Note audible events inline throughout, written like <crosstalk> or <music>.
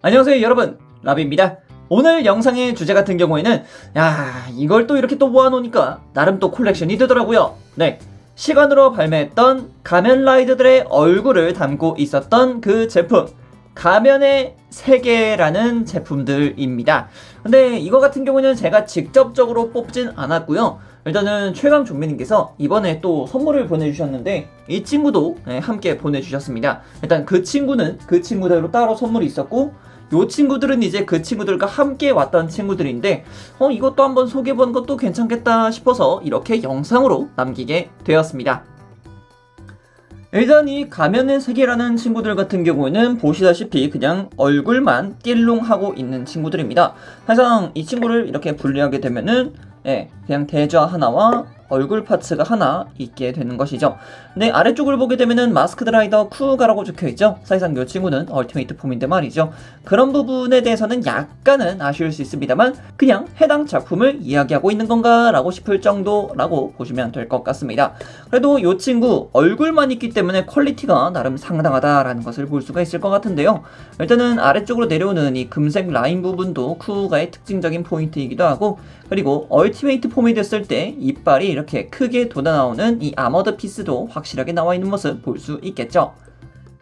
안녕하세요 여러분. 라비입니다. 오늘 영상의 주제 같은 경우에는 야 이걸 또 이렇게 또 모아놓으니까 나름 또 콜렉션이 되더라고요. 네. 시간으로 발매했던 가면라이더들의 얼굴을 담고 있었던 그 제품 가면의 세계라는 제품들입니다. 근데 이거 같은 경우는 제가 직접적으로 뽑진 않았고요. 일단은 최강 종민님께서 이번에 또 선물을 보내주셨는데 이 친구도 네, 함께 보내주셨습니다. 일단 그 친구는 그 친구대로 따로 선물이 있었고 요 친구들은 이제 그 친구들과 함께 왔던 친구들인데 어 이것도 한번 소개해보는 것도 괜찮겠다 싶어서 이렇게 영상으로 남기게 되었습니다. 일단 이 가면의 세계라는 친구들 같은 경우에는 보시다시피 그냥 얼굴만 낄롱하고 있는 친구들입니다. 항상 이 친구를 이렇게 분리하게 되면은 예, 그냥 대좌 하나와 얼굴 파츠가 하나 있게 되는 것이죠. 근데 아래쪽을 보게 되면은 마스크 드라이더 쿠가라고 적혀 있죠. 사실상 이 친구는 얼티메이트 폼인데 말이죠. 그런 부분에 대해서는 약간은 아쉬울 수 있습니다만 그냥 해당 작품을 이야기하고 있는 건가라고 싶을 정도라고 보시면 될 것 같습니다. 그래도 이 친구 얼굴만 있기 때문에 퀄리티가 나름 상당하다라는 것을 볼 수가 있을 것 같은데요. 일단은 아래쪽으로 내려오는 이 금색 라인 부분도 쿠가의 특징적인 포인트이기도 하고 그리고 얼티메이트 폼이 됐을 때 이빨이 이렇게 크게 돋아나오는 이 아머드 피스도 확실하게 나와 있는 모습 볼 수 있겠죠.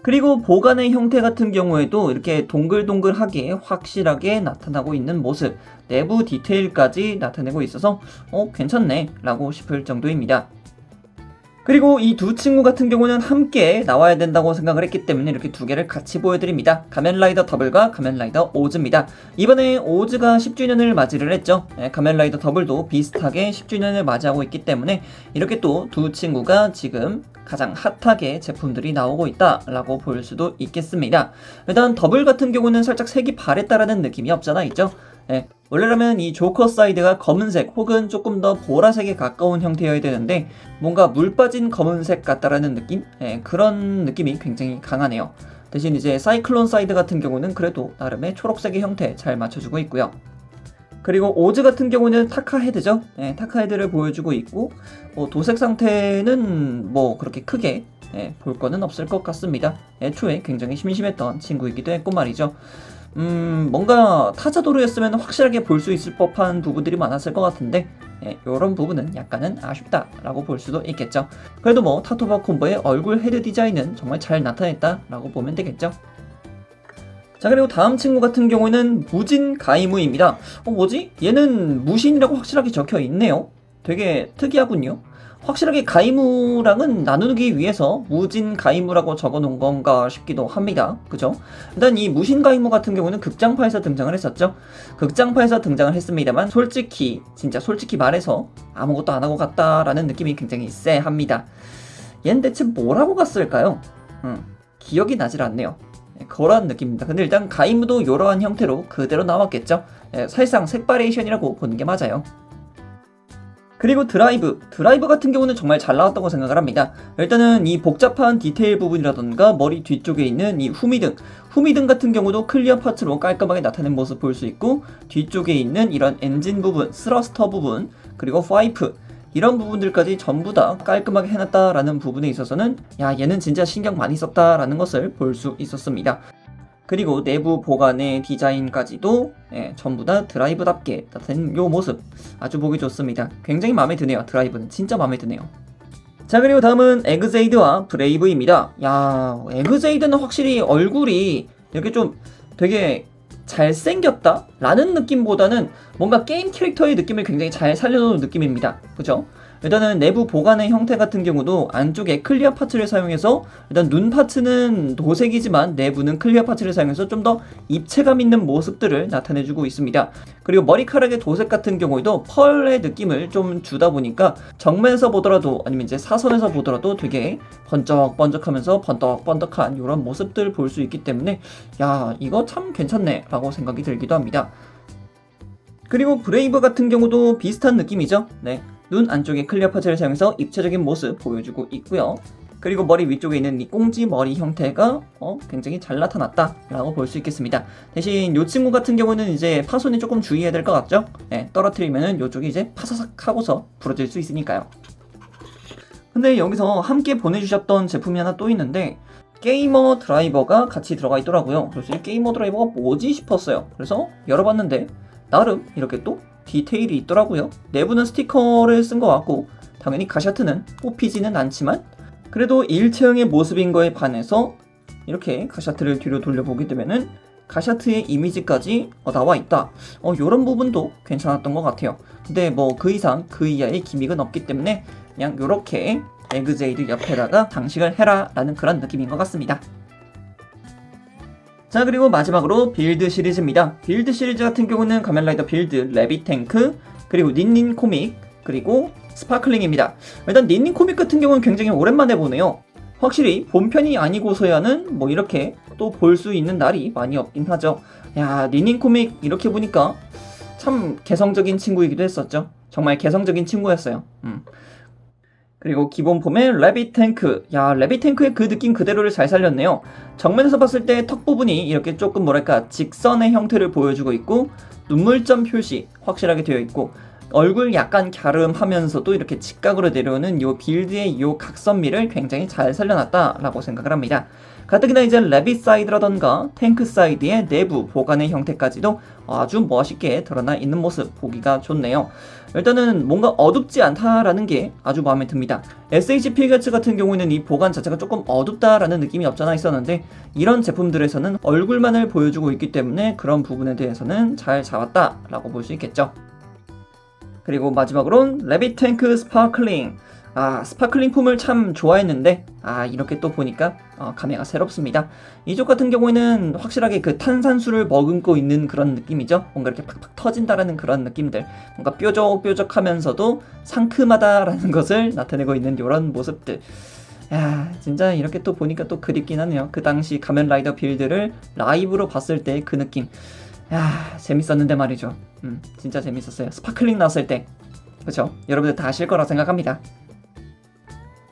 그리고 보관의 형태 같은 경우에도 이렇게 동글동글하게 확실하게 나타나고 있는 모습, 내부 디테일까지 나타내고 있어서 어 괜찮네 라고 싶을 정도입니다. 그리고 이 두 친구 같은 경우는 함께 나와야 된다고 생각을 했기 때문에 이렇게 두 개를 같이 보여드립니다. 가면라이더 더블과 가면라이더 오즈입니다. 이번에 오즈가 10주년을 맞이를 했죠. 네, 가면라이더 더블도 비슷하게 10주년을 맞이하고 있기 때문에 이렇게 또 두 친구가 지금 가장 핫하게 제품들이 나오고 있다라고 볼 수도 있겠습니다. 일단 더블 같은 경우는 살짝 색이 바랬다라는 느낌이 없잖아 있죠. 네, 원래라면 이 조커 사이드가 검은색 혹은 조금 더 보라색에 가까운 형태여야 되는데 뭔가 물 빠진 검은색 같다라는 느낌? 네, 그런 느낌이 굉장히 강하네요. 대신 이제 사이클론 사이드 같은 경우는 그래도 나름의 초록색의 형태 잘 맞춰주고 있고요. 그리고 오즈 같은 경우는 타카 헤드죠. 네, 타카 헤드를 보여주고 있고 어, 도색 상태는 뭐 그렇게 크게 네, 볼 거는 없을 것 같습니다. 애초에 굉장히 심심했던 친구이기도 했고 말이죠. 음, 뭔가 타자 도루였으면 확실하게 볼 수 있을 법한 부분들이 많았을 것 같은데, 예, 이런 부분은 약간은 아쉽다라고 볼 수도 있겠죠. 그래도 뭐, 타토바 콤보의 얼굴 헤드 디자인은 정말 잘 나타냈다라고 보면 되겠죠. 자, 그리고 다음 친구 같은 경우는 무진 가이무입니다. 어, 뭐지? 얘는 무신이라고 확실하게 적혀 있네요. 되게 특이하군요. 확실하게 가이무랑은 나누기 위해서 무진 가이무라고 적어 놓은 건가 싶기도 합니다. 그죠? 일단 이 무신 가이무 같은 경우는 극장파에서 등장을 했었죠. 극장파에서 등장을 했습니다만 솔직히 진짜 솔직히 말해서 아무것도 안 하고 갔다라는 느낌이 굉장히 쎄합니다. 얜 대체 뭐라고 갔을까요? 음, 기억이 나질 않네요. 예, 그런 느낌입니다. 근데 일단 가이무도 이러한 형태로 그대로 나왔겠죠. 예, 사실상 색바레이션이라고 보는 게 맞아요. 그리고 드라이브. 드라이브 같은 경우는 정말 잘 나왔다고 생각을 합니다. 일단은 이 복잡한 디테일 부분이라던가 머리 뒤쪽에 있는 이 후미등. 후미등 같은 경우도 클리어 파츠로 깔끔하게 나타낸 모습 볼 수 있고 뒤쪽에 있는 이런 엔진 부분, 스러스터 부분, 그리고 파이프. 이런 부분들까지 전부 다 깔끔하게 해놨다라는 부분에 있어서는 야 얘는 진짜 신경 많이 썼다라는 것을 볼 수 있었습니다. 그리고 내부 보관의 디자인까지도 예, 전부 다 드라이브답게 나타낸 요 모습 아주 보기 좋습니다. 굉장히 마음에 드네요. 드라이브는 진짜 마음에 드네요. 자 그리고 다음은 에그제이드와 브레이브입니다. 야 에그제이드는 확실히 얼굴이 이렇게 좀 되게 잘생겼다? 라는 느낌보다는 뭔가 게임 캐릭터의 느낌을 굉장히 잘 살려놓은 느낌입니다. 그죠? 일단은 내부 보관의 형태 같은 경우도 안쪽에 클리어 파츠를 사용해서 일단 눈 파츠는 도색이지만 내부는 클리어 파츠를 사용해서 좀 더 입체감 있는 모습들을 나타내주고 있습니다. 그리고 머리카락의 도색 같은 경우에도 펄의 느낌을 좀 주다 보니까 정면에서 보더라도 아니면 이제 사선에서 보더라도 되게 번쩍번쩍하면서 번떡번떡한 이런 모습들 볼 수 있기 때문에 야 이거 참 괜찮네 라고 생각이 들기도 합니다. 그리고 브레이브 같은 경우도 비슷한 느낌이죠. 네. 눈 안쪽에 클리어 파츠를 사용해서 입체적인 모습 보여주고 있고요. 그리고 머리 위쪽에 있는 이 꽁지 머리 형태가 어, 굉장히 잘 나타났다라고 볼 수 있겠습니다. 대신 이 친구 같은 경우는 이제 파손이 조금 주의해야 될 것 같죠? 네, 떨어뜨리면은 이쪽이 이제 파사삭 하고서 부러질 수 있으니까요. 근데 여기서 함께 보내주셨던 제품이 하나 또 있는데 게이머 드라이버가 같이 들어가 있더라고요. 그래서 이 게이머 드라이버가 뭐지 싶었어요. 그래서 열어봤는데 나름 이렇게 또 디테일이 있더라고요. 내부는 스티커를 쓴 것 같고 당연히 가샤트는 뽑히지는 않지만 그래도 일체형의 모습인 거에 반해서 이렇게 가샤트를 뒤로 돌려보게 되면은 가샤트의 이미지까지 어, 나와 있다. 어, 요런 부분도 괜찮았던 것 같아요. 근데 뭐 그 이상 그 이하의 기믹은 없기 때문에 그냥 요렇게 에그제이드 옆에다가 장식을 해라 라는 그런 느낌인 것 같습니다. 자 그리고 마지막으로 빌드 시리즈입니다. 빌드 시리즈 같은 경우는 가면라이더 빌드, 레비탱크, 그리고 닌닌 코믹, 그리고 스파클링입니다. 일단 닌닌 코믹 같은 경우는 굉장히 오랜만에 보네요. 확실히 본편이 아니고서야는 뭐 이렇게 또 볼 수 있는 날이 많이 없긴 하죠. 야 닌닌 코믹 이렇게 보니까 참 개성적인 친구이기도 했었죠. 정말 개성적인 친구였어요. 음. 그리고 기본 폼의 레비 탱크. 야, 레비 탱크의 그 느낌 그대로를 잘 살렸네요. 정면에서 봤을 때 턱 부분이 이렇게 조금 뭐랄까 직선의 형태를 보여주고 있고 눈물점 표시 확실하게 되어 있고 얼굴 약간 갸름하면서도 이렇게 직각으로 내려오는 요 빌드의 요 각선미를 굉장히 잘 살려놨다라고 생각을 합니다. 가뜩이나 이제 레빗 사이드라던가 탱크 사이드의 내부 보관의 형태까지도 아주 멋있게 드러나 있는 모습 보기가 좋네요. 일단은 뭔가 어둡지 않다라는 게 아주 마음에 듭니다. SH 필게츠 같은 경우에는 이 보관 자체가 조금 어둡다라는 느낌이 없잖아 있었는데 이런 제품들에서는 얼굴만을 보여주고 있기 때문에 그런 부분에 대해서는 잘 잡았다라고 볼 수 있겠죠. 그리고 마지막으론 레빗 탱크 스파클링. 아, 스파클링 폼을 참 좋아했는데, 아, 이렇게 또 보니까, 어, 감회가 새롭습니다. 이쪽 같은 경우에는 확실하게 그 탄산수를 머금고 있는 그런 느낌이죠. 뭔가 이렇게 팍팍 터진다라는 그런 느낌들. 뭔가 뾰족뾰족 하면서도 상큼하다라는 <laughs> 것을 나타내고 있는 이런 모습들. 야, 진짜 이렇게 또 보니까 또 그립긴 하네요. 그 당시 가면 라이더 빌드를 라이브로 봤을 때 그 느낌. 야, 재밌었는데 말이죠. 음, 진짜 재밌었어요. 스파클링 나왔을 때. 그쵸? 여러분들 다 아실 거라 생각합니다.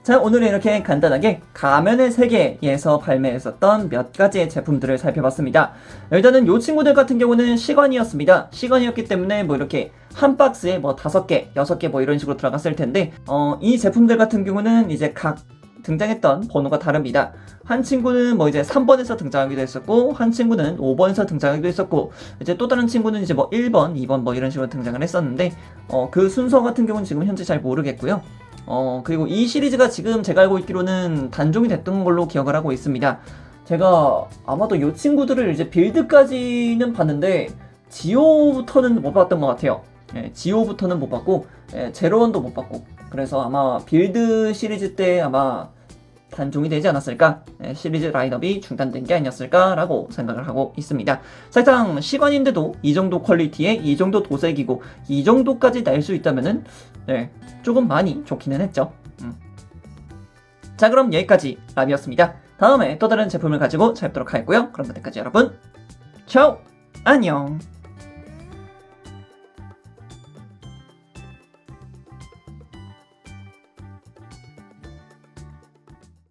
자, 오늘은 이렇게 간단하게 가면의 세계에서 발매했었던 몇 가지의 제품들을 살펴봤습니다. 일단은 이 친구들 같은 경우는 시간이었습니다. 시간이었기 때문에 뭐 이렇게 한 박스에 뭐 다섯 개, 여섯 개 뭐 이런 식으로 들어갔을 텐데, 어, 이 제품들 같은 경우는 이제 각 등장했던 번호가 다릅니다. 한 친구는 뭐 이제 3번에서 등장하기도 했었고, 한 친구는 5번에서 등장하기도 했었고, 이제 또 다른 친구는 이제 뭐 1번, 2번 뭐 이런 식으로 등장을 했었는데, 어, 그 순서 같은 경우는 지금 현재 잘 모르겠고요. 어, 그리고 이 시리즈가 지금 제가 알고 있기로는 단종이 됐던 걸로 기억을 하고 있습니다. 제가 아마도 이 친구들을 이제 빌드까지는 봤는데, 지오부터는 못 봤던 것 같아요. 예, 지오부터는 못 봤고, 예, 제로원도 못 봤고, 그래서 아마 빌드 시리즈 때 아마 단종이 되지 않았을까? 예, 시리즈 라인업이 중단된 게 아니었을까라고 생각을 하고 있습니다. 사실상 시간인데도 이 정도 퀄리티에 이 정도 도색이고 이 정도까지 낼수 있다면은 네, 조금 많이 좋기는 했죠. 음. 자 그럼 여기까지 라비였습니다. 다음에 또 다른 제품을 가지고 찾도록 하겠고요. 그럼 그때까지 여러분, 차오! 안녕!